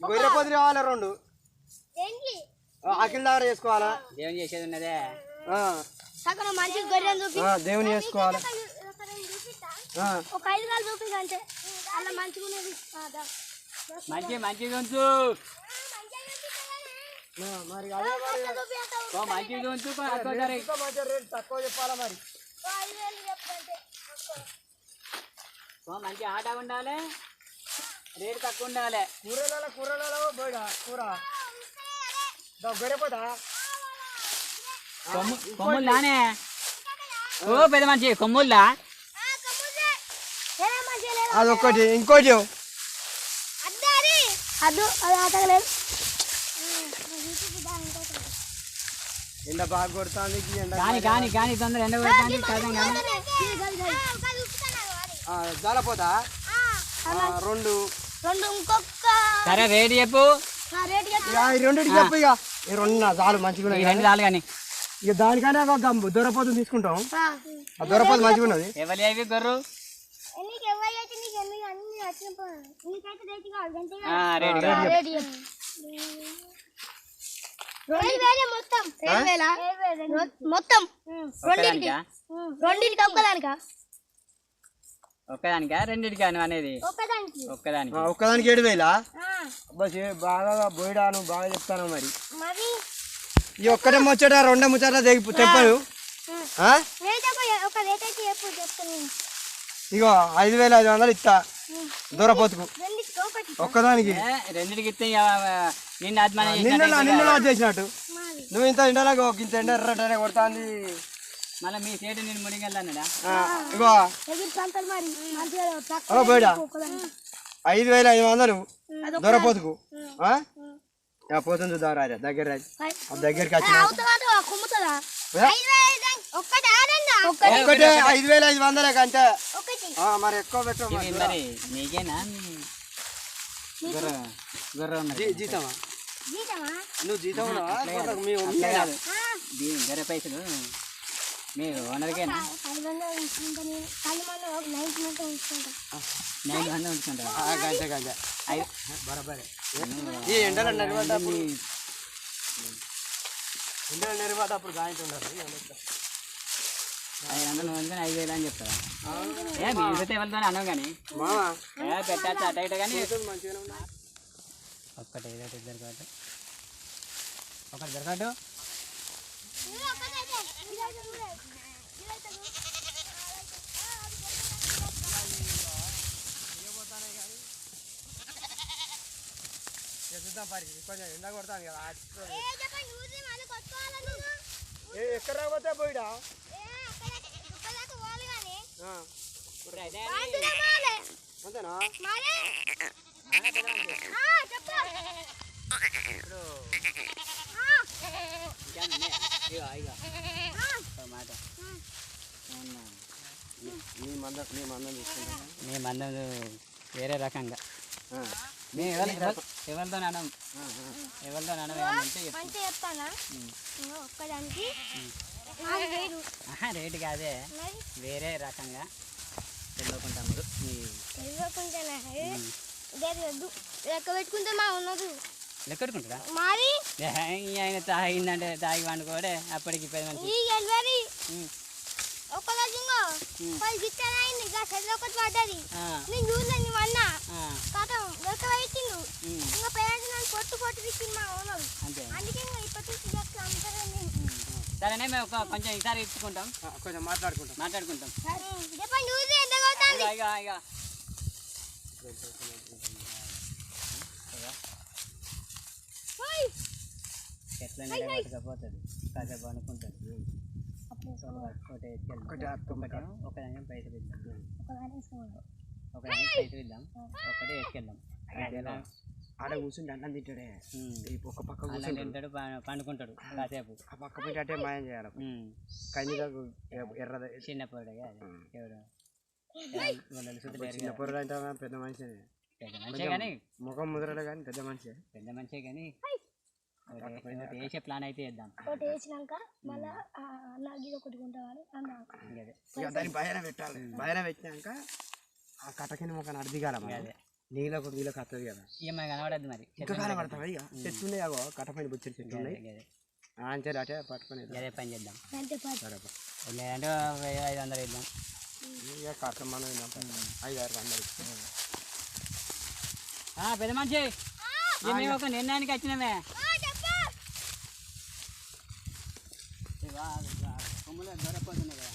గొర్రె పొద్దు కావాలి రెండు? ఆకిల్ దగ్గర చేసుకోవాలా? దేవుని చేసేది ఉన్నదే. మంచి దేవుని చేసుకోవాలి. మంచి మంచిగా ఉంచు మరి ఉంచు తక్కువ చెప్పాలా మరి? మంచి ఆట ఉండాలి. రేటు తక్కువ ఉండాలి. కూరలలో కూరలలో బోయిడా కూర. దా, గొర్రె పోతా కొమ్ము కొమ్ముల్లానే ఓ పెద్ద మంచి కొమ్ముల్లా ఏమే మంచిగా లేదు అది ఒక్కటి ఇంకోటి ఎండ బాగా కొడుతుంది కానీ కానీ కానీ తొందర ఎండ కొడుతుంది కదం కానీ ఆ, జాలపోతా ఆ, రెండు. రెండు ఇంకొక సరే రేటు చెప్పు. ఆ, రేటు చెప్పు. ఇక ఈ రెండింటికి చెప్పు ఇక. ఈ రెండు నా చాలు మంచిగా ఈ రెండు చాలు కానీ. ఇక దానికన్నా ఒక దూరపోతు తీసుకుంటాం. ఆ. ఆ దూరపోతు మంచిగా ఉన్నది ఎవరి అవి గొర్రు. రెండు మొత్తం. రెండు రెండింటికి రెండింటికి ఒక్కదానికా? ఒక్కదానికా? రెండింటికా నువ్వు అనేది? ఒక్కదానికి. ఒక్కదానికి. ఆ, ఒక్కదానికి ఏడు వేలా? ఆ, బస్ బాగా బోయిడా నువ్వు బాగా చెప్తాను మరి? మరి? ఈ ఒక్కటే ముచ్చట రెండే ముచ్చట చెప్పను. ఇగో ఐదు వేల ఐదు వందలు ఇస్తా. దూరపోతుకు ఒక్కదానికి. రెండింటికి ఇస్తే నిన్ను నిన్న చేసినట్టు నువ్వు ఇంత ఎండలాగా ఇంత ఎండ ఎర్రటనే కొడుతుంది. మళ్ళీ మీ సేటు నేను ముడిగెళ్ళానడా ఇగో. ఓ. ఐదు వేల ఐదు వందలు. దొరపోతుకు ఆ? ఆ, పోతుంది చూద్దాం రాజా. దగ్గర రాజు. ఆ దగ్గరికి? ఒక్కటి ఐదు వేల ఐదు వందలే కంటే. మరి ఎక్కువ పెట్టు మరి. నీకేనా? జీతమా? జీతమా? నువ్వు జీతం గొర్రె పైసలు. మీ ఓనర్కేనా? ఐదు నేను మంది ఉంచుకుంటా గంటే గంటే ఐదు బరాబరే. ఈ ఎండలో నడిపేటప్పుడు? ఎండలో నడిపేటప్పుడు గాయంతో ఉండదు ఐదు వందలు ఉంచుకొని ఐదు వేలు అని ఏ కానీ. పెట్టచ్చు అట ఇట ఒక్కటి ఏదో ఇద్దరు కాదు ఒకటి దొరకట్టు. చూద్దాం పరి కొంచెం ఎండ కొడతాను కదా ఎక్కడ రాకపోతే పోయిడా అంతేనా ఇప్పుడు మాట. నీ మంద నీ మందం తీసుకుంటా మీ మందం వేరే రకంగా. మేము ఎవరి ఎవరితో అనం ఎవరితో అనం అంటే చెప్పు. మంచిగా చెప్తానా? ఒక్కదానికి. రేటు కాదే. వేరే రకంగా వద్దు లెక్క పెట్టుకుంటే మా ఉన్నది లెక్కడుకుంటారా మాది? ఆయన తాగిందంటే తాగి వండుకోడే అప్పటికి పది మంది. ఈ డెలివరీ ఒక రోజుంగో పది గిట్టలు అయింది ఇంకా చదివి ఒకటి పడ్డది. నేను చూడలే నీ అన్న కాతం లెక్క పెట్టిండు ఇంకా పేరెంట్స్ నన్ను పొట్టు పొట్టు తిప్పింది మా ఓనరు అందుకే ఇంకా ఇప్పటి నుంచి సరేనే మేము ఒక కొంచెం ఈసారి ఇచ్చుకుంటాం. కొంచెం మాట్లాడుకుంటాం. మాట్లాడుకుంటాం. చెప్పండి చూసి ఎంత పట్టుకపోతుంది కాసేపు అనుకుంటుంది. ఒకటి ఒకదాని పైసలు ఇద్దాం. ఒకదాని పైసలు ఇద్దాం. ఒకటే ఎత్తుకెళ్దాం? ఆడ కూర్చుంటే అన్నం తింటాడే. ఒక పక్క తింటాడు పండుకుంటాడు కాసేపు. ఆ పక్క పోయి అట్టే మాయం చేయాలి. ఎర్రద చిన్న పొరడే అంటే పెద్ద మనిషి. పెద్ద మనిషే కానీ. ముఖం ముద్రలే కానీ పెద్ద మనిషి. పెద్ద మనిషే కానీ. ఒకటి ఒకటి వేసే ప్లాన్ అయితే వేద్దాం ఒకటి వేసినాక మళ్ళా అదే? ఇక దాన్ని భయన పెట్టాలి. భయన పెట్టినాక ఆ కటకిన ముఖాన్ని అర్థిగాల అదే. నీళ్ళకు నీళ్ళకి వస్తుంది కదా. మనకు కనబడద్దు మరి. ఇంకా కాలం పడతావా ఇక చెట్టు ఉన్నాయి అగో కట్టపైన బుచ్చడి చెట్లు ఉన్నాయి గదే అంతే అటే పట్టుకొని. గదే పని చేద్దాం. లేదంటే ఐదు వందలు ఇద్దాం. ఇక కట్టం మనం. ఐదు ఆరు వందలు ఆ, పెద్ద మనిషి. మేము ఒక నిర్ణయానికి వచ్చినామే ఇక ఆ కొమ్ములు దొరకపోతున్నాయి కదా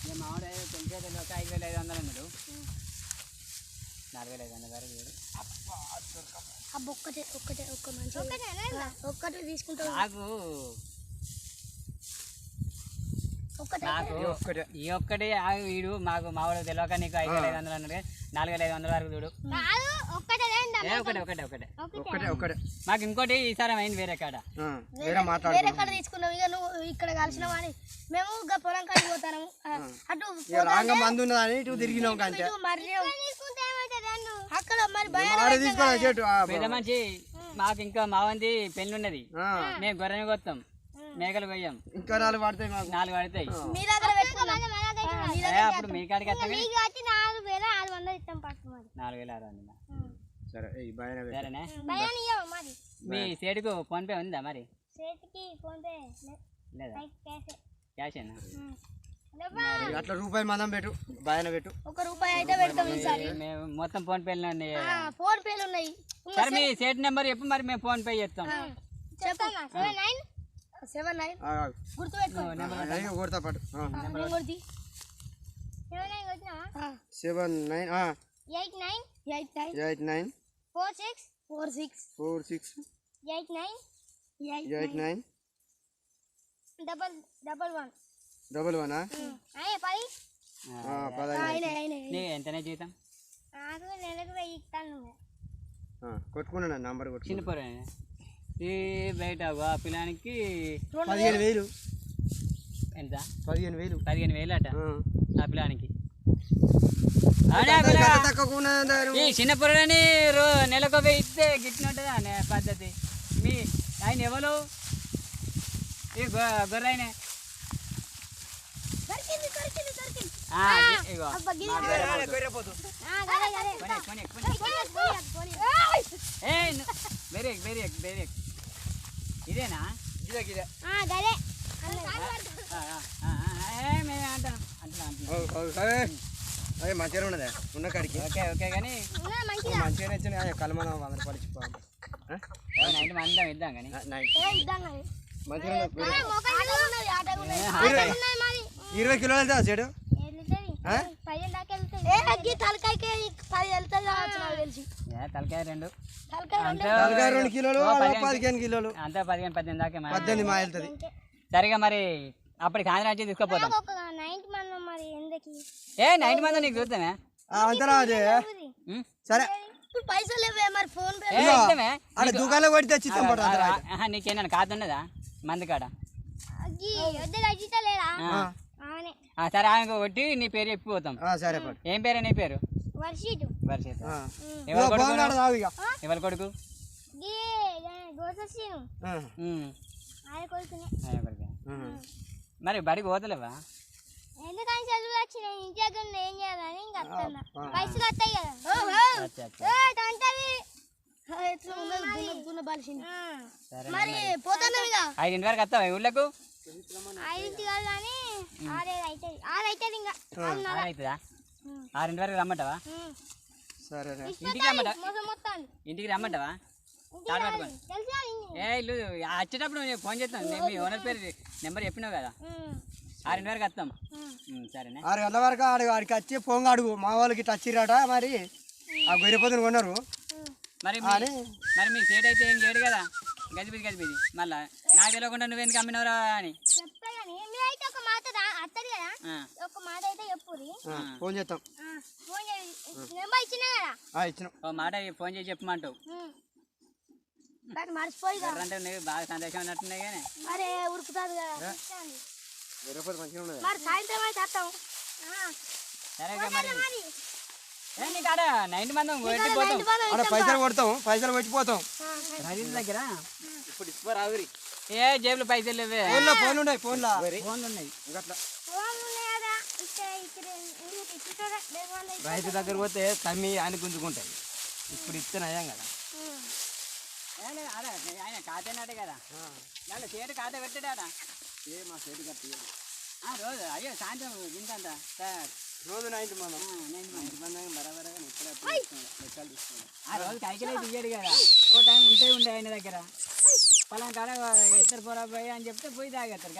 ఇక మా ఆవిడ తెలిసేది ఒక ఐదు వేల ఐదు వందలు అన్నాడు నాలుగు వేల ఐదు వందల వరకు అబ్బ ఒక్కటే. ఒక్కటే ఒక్క మంచి ఒక్కటే తీసుకుంటావు నాకు ఈ ఒక్కటే వీడు మాకు మా వాడు తెలియక నీకు ఐదు వేల ఐదు వందలు అన్నాడు. నాలుగు వేల ఐదు వందల వరకు చూడు. ఒకటే ఒకటే ఒకటే మాకు ఇంకోటి ఈసారి అయింది వేరే కాడ? వేరే వేరే మాట్లాడుతున్నాం కాడ తీసుకున్నావు ఇక నువ్వు ఇక్కడ కలిసినావు అని మేము ఇంకా పొలం కాడికి పోతాము. అటు రాంగ మంది ఉన్నదని ఇటు తిరిగినాం కంటే. అక్కడ మరి పెద్ద మనిషి మాకు ఇంకా మా వంది పెళ్ళి ఉన్నది ఆ, మేము గొర్రెని కొత్తాం మేకలు కొయ్యాం. ఇంకా నాలుగు పడతాయి నాలుగు పడతాయి. అప్పుడు మీ కాడికి నాలుగు వేల ఆరు వందలు సరే ఈ భయం సరేనే? భయాన్ని ఇవ్వము మరి. మీ సేటుకు ఫోన్ పే ఉందా మరి? చేతికి ఫోన్ పే లేదా? క్యాష్. క్యాష్ అయినా అట్లా రూపాయి మందం పెట్టు. భయాన పెట్టు. ఒక రూపాయి అయితే పెడతాం ఈసారి. మేము మొత్తం ఫోన్ పేలు ఉన్నాయి ఆ, ఫోన్ పేలు ఉన్నాయి. సరే మీ సేట్ నెంబర్ చెప్పు మరి మేము ఫోన్ పే చేస్తాం. చెప్పు. Seven nine? గుర్తు పెట్టుకో కొడతా. సెవెన్ నైన్ వచ్చినావా seven nine eight nine eight nine eight nine four six four six four six eight nine eight nine double double one double one పది ఎంతనే జీతం నాకు నెలకు వెయ్యి ఇస్తాను కొట్టుకున్నా నంబర్ చిన్న కొట్టుకున్నా పొర ఈ బయట ఆ పిల్లానికి పదిహేను వేలు ఎంత పదిహేను వేలు పదిహేను వేలు అట ఆ. ఆ పిల్లానికి అవునా పిల్ల? గత తక్కువ ఉన్నదా? ఈ చిన్న పొరని రో నెలకు వెయ్యి ఇస్తే గిట్టినట్టుగా అనే పద్ధతి మీ ఆయన ఎవరు ఈ గొ- గొర్రెనే దొరికింది దొరికింది దొరికింది ఆ, గి- ఇగో అబ్బా, గిది మా గొర్రె పోతు. ఆ, గదే గదే కొనే, కొనే, కొనే. పోనీ, పోనీ, పోనీ. ఏయ్, ను- బెరేక్ బెరేక్ బెరేక్ ఇదేనా గిదే, గిదే. ఆ, గదే ఆ, ఆ, ఆ, ఆ, ఏ, మేమే అంటాం అంటున్నా అంటున్నా ఓ, ఓ, అదే. అదే మంచిగా ఉన్నదే? ఉన్న కాడికి. ఓకే ఓకే కానీ మంచిగా ఇచ్చిన కలమన వంద రూపాయలు ఇచ్చిపోవాలి నైట్ మందం ఇద్దాం కానీ. ఇరవై కిలోలు వెళ్తా చెడు తలకాయ రెండు. తలకాయ రెండు. కిలోలు పదిహేను కిలోలు. అంతా పదిహేను పద్దెనిమిది దాకా మా- పద్దెనిమిది మా వెళ్తుంది. సరిగా మరి అప్పటికి ఆంధ్ర వచ్చి తీసుకుపోతాం ఏ నైట్ మంది నీకు? సరే. పైసలు మరి ఫోన్ దుకాణంలో కొట్టి పట్టు. ఆహా, నీకేనా కాదు ఉన్నదా? మంది కాడ. సరే ఆమెకు కొట్టి నీ పేరు చెప్పిపోతాం. ఆ, సరే ఏం పేరు నీ పేరు. ఎవరు కొడుకు. మరి బడికి పోతలేవా? ఎందుకని చదువు వచ్చినాయి? ఇంటి దగ్గర ఏం చేయాలని ఇంకా వస్తున్నా ఆ. పైసలు వస్తాయి కదా. మరి. పోతున్నాం ఇక? ఐదింటి వరకు వస్తావా ఊళ్ళకు? ఐదింటి కాదు కానీ ఆరేది అవుతుంది ఆరు అవుతుంది ఇంకా. ఆరు అవుతుందా ఆరింటి వరకు రమ్మంటావా? సరే. ఇంటికి రమ్మంటావా? ఇంటికి రమ్మంటావా? ఏ ఇల్లు వచ్చేటప్పుడు నేను ఫోన్ చేస్తాను నేను మీ ఓనర్ పేరు నెంబర్ చెప్పినావు కదా. వరకు వస్తాం. సరేనే. ఆరు గంటల వరకు ఆడు ఆడికి వచ్చి పొంగ అడుగు. మా వాళ్ళకి ఇట్లా వచ్చిరట మరి. ఆ గొర్రె పొద్దున కొన్నారు. మరి మరి మీ సేట్ అయితే ఏం చేయడు కదా? గజిబిది గజిబిది మళ్ళా నాకు తెలియకుండా నువ్వెందుకు అమ్మినవరా అని. ఫోన్ చేస్తాం మాట ఫోన్ చేసి చెప్పమంటావు. మర్చిపోయి బాగా సందేశం ఉన్నట్టున్నాయి కానీ. ఉరుకుతుంది పొద్దు మంచిగా ఉన్నది? మరి సాయంత్రం అయితే వస్తాం. సరే మరి. నైన్టీ మంది పైసలు కొడతాం పైసలు కొట్టిపోతాం రజీల్ దగ్గర? ఇప్పుడు ఇస్తా రావురి ఏ జేబులో పైసలు లేవే. ఫోన్లో ఫోన్ ఉన్నాయి ఫోన్లో. ఫోన్లు ఉన్నాయి అట్లా రైతు దగ్గర పోతే తమ్మి ఆయన గుంజుకుంటాయి. ఇప్పుడు ఇస్తే నయం కదా. ఆయన కాతేనాడే కదా. చేటు కాత పెట్టాడా? ఏ మా చేతి కట్టి ఆ, రోజు అయ్యో సాయంత్రం ఇంతంత రోజు నైన్టీ మనం. నేను బరాబరగా ఇప్పుడే లెక్కలు తీసుకున్నాం ఆ రోజు కైకిలే తీయడు కదా. ఓ టైం ఉంటే ఉండే ఆయన దగ్గర. పలానా కాడ ఇద్దరు పోరా పోయి అని చెప్తే పోయి తాగేస్తారు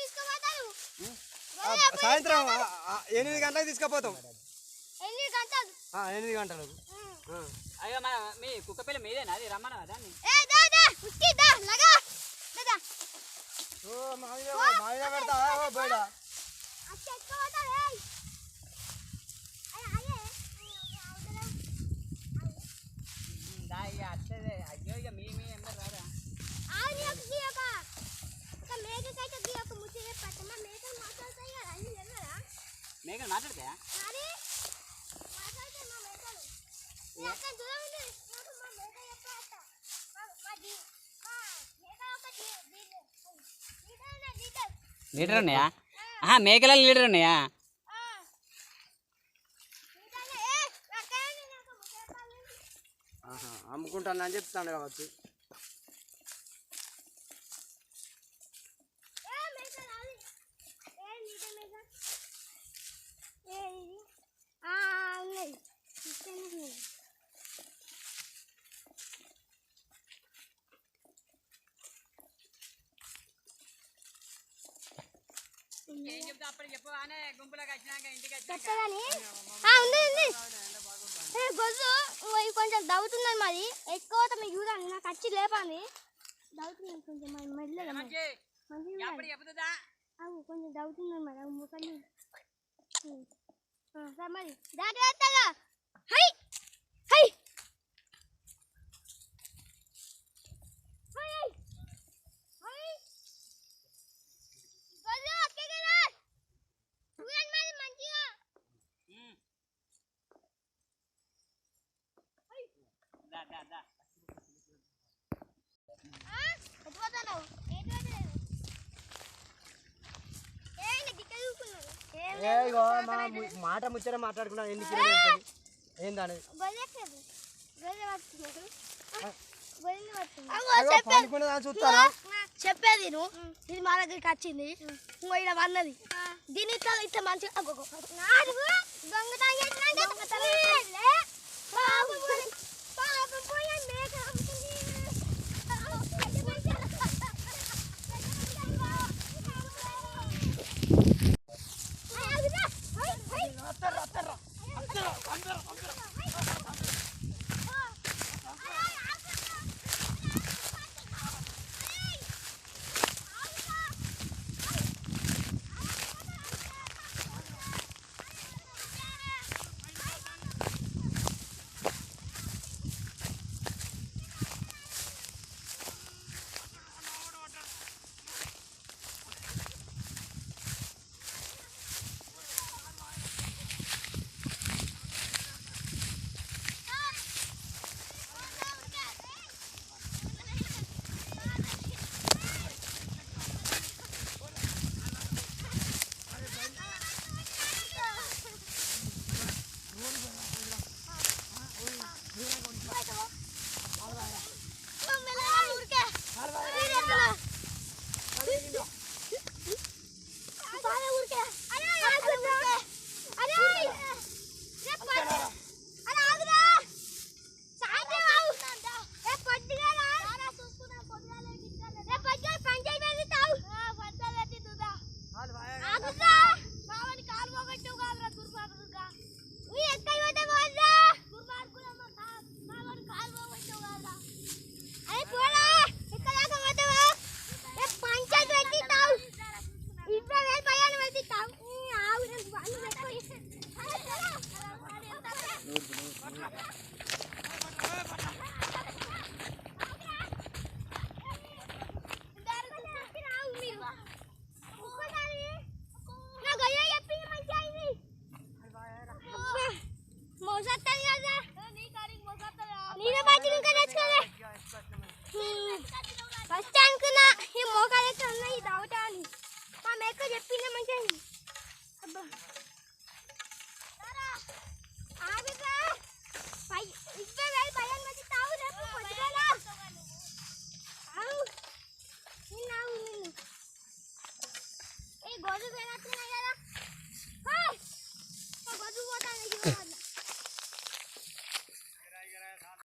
తీసుకుపోతారు? సాయంత్రం ఎనిమిది గంటలకు తీసుకుపోతాం. ఎన్ని గంటలు ఆ, ఎనిమిది గంటలకు. అయ్యో మన మీ కుక్క పిల్ల మీదేనా? అది రమ్మన్నా దాన్ని? ఏ దా దా ఉస్కి దా లగా. దా ఓ మామిద మామిద పడతా. ఓ బయట అచ్చ ఏయ్ అయ్య అయ్యే లీటర్ ఉన్నాయా? ఆహా మేకల లీటర్ ఉన్నాయా? ఆ లీటర్ ఏ అక్కని నాకు ముచ్చట పడింది ఆహా, అమ్ముకుంటాను అని చెప్తాను కావచ్చు ఏ మేక రాలి ఏ లీటర్ మేక ఏ ఇది ఆ ఉన్నది ఇక్కడనే ఉన్నది ఏం చెప్తా అప్పుడు చెప్పు అనే గుంపులోకి వచ్చినాక ఇంటికి చెప్తాదని ఆ, ఉంది ఉంది ఏ, గొజ్జు కొంచెం దవ్వుతున్నది మరి ఎక్కువ మీకు చూడండి నాకు వచ్చి దవ్వుతున్నది కొంచెం మరి మెల్లగా మరి. అవు కొంచెం దవ్వుతున్నది మరి సరే మరి. జాగ్రత్తగా హై హై హై హై హై గొజ్జు అక్కడికి రా చూడండి మరి మంచిగా దా దా దా ఆ? ఎటు పోతున్నావు? ఎటు పోతలేవు? ఏంటి గిట్ల చూస్తున్నావు? ఏం ఏ ఇగో మా ము- మాట ముచ్చట మాట్లాడుకున్నాం ఎన్ని కిలో వెళ్తుంది ఏందని చూస్తారా? చెప్పేది నువ్వు. ఇది మా దగ్గరికి వచ్చింది. ఇంకో ఇక్కడ వన్నది దీని ఇట్లా ఇట్లా మంచిగా దొంగతనం ఫస్ట్ నా ఈ మోకాలైతే ఉన్నాయి ఇది అవటాన్ని మా మేక చెప్పింది మంచిగా అబ్బా గోధుమ